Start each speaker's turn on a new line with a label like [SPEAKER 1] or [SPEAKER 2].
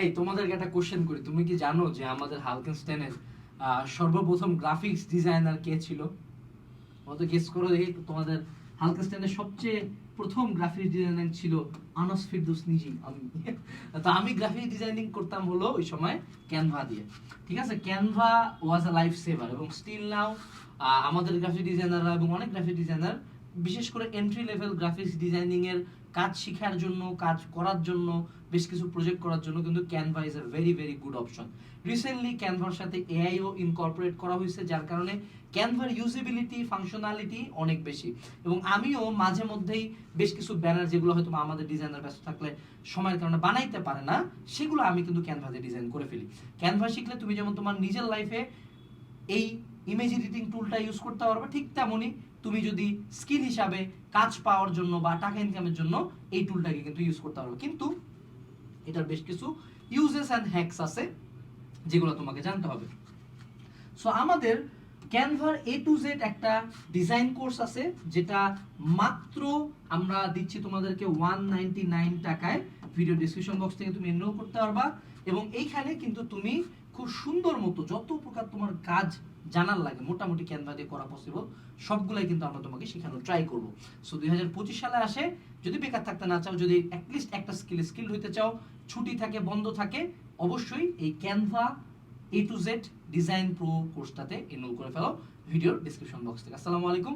[SPEAKER 1] এই, তোমাদেরকে একটা কোশ্চেন করি। তুমি কি জানো যে আমাদের হালকেনস্টাইনের সর্বপ্রথম গ্রাফিক্স ডিজাইনার কে ছিল? অত গেস করো দেখি, তোমাদের হালকেনস্টাইনের সবচেয়ে প্রথম গ্রাফিক্স ডিজাইনার ছিল আনাস ফিরদৌস নিজেই। আমি, তো আমি গ্রাফিক ডিজাইনিং করতাম হলো ওই সময় ক্যানভা দিয়ে। ঠিক আছে? Canva was a life saver এবং স্টিল নাও আমাদের গ্রাফিক ডিজাইনাররা এবং অনেক গ্রাফিক ডিজাইনার বিশেষ করে এন্ট্রি লেভেল গ্রাফিক্স ডিজাইনিং এর কাজ শেখার জন্য, কাজ করার জন্য, বেশ কিছু প্রজেক্ট করার জন্য কিন্তু Canva is a very very good option recently ক্যানভার সাথে এআইও ইনকর্পোরেট করা হয়েছে, যার কারণে ক্যানভার ইউজিবিলিটি ফাংশনালিটি অনেক বেশি। এবং আমিও মাঝে মধ্যেই বেশ কিছু ব্যানার যেগুলো হয়তো আমাদের ডিজাইনার ব্যস্ত থাকলে সময়ের কারণে বানাইতে পারে না, সেগুলো আমি কিন্তু ক্যানভাতে ডিজাইন করে ফেলি। ক্যানভা শিখলে তুমি যেমন তোমার নিজের লাইফে এই ইমেজ এডিটিং টুলটা ইউজ করতে পারবে ঠিক তেমনই তুমি যদি স্কিল হিসাবে কাজ পাওয়ার জন্য বা টাকা ইনকামের জন্য এই টুলটাকে কিন্তু ইউজ করতে পারবে। কিন্তু এটার বেশ কিছু ইউজেস অ্যান্ড হ্যাকস আছে যেগুলো তোমাকে জানতে হবে। সো আমাদের ক্যানভার এ টু জেড একটা ডিজাইন কোর্স আছে, যেটা মাত্র আমরা দিচ্ছি তোমাদেরকে ওয়ান টাকায়। ভিডিও ডিসক্রিপশন বক্স থেকে তুমি এনরোল করতে পারবা এবং এইখানে কিন্তু তুমি খুব সুন্দর মতো যত প্রকার তোমার কাজ জানার লাগে, মোটামুটি ক্যানভা দিয়ে করা পসিবল সবগুলাই কিন্তু আমরা তোমাকে শেখানো ট্রাই করব। সো দুই হাজার পঁচিশ সালে আসে, যদি বেকার থাকতে না চাও, যদি অ্যাটলিস্ট একটা স্কিল স্কিল হইতে চাও, ছুটি থাকে, বন্ধ থাকে, অবশ্যই এই Canva A to Z design pro কোর্সটাতে enrol করে ফেলো। ভিডিওর ডিসক্রিপশন বক্স থেকে। আসসালামু আলাইকুম।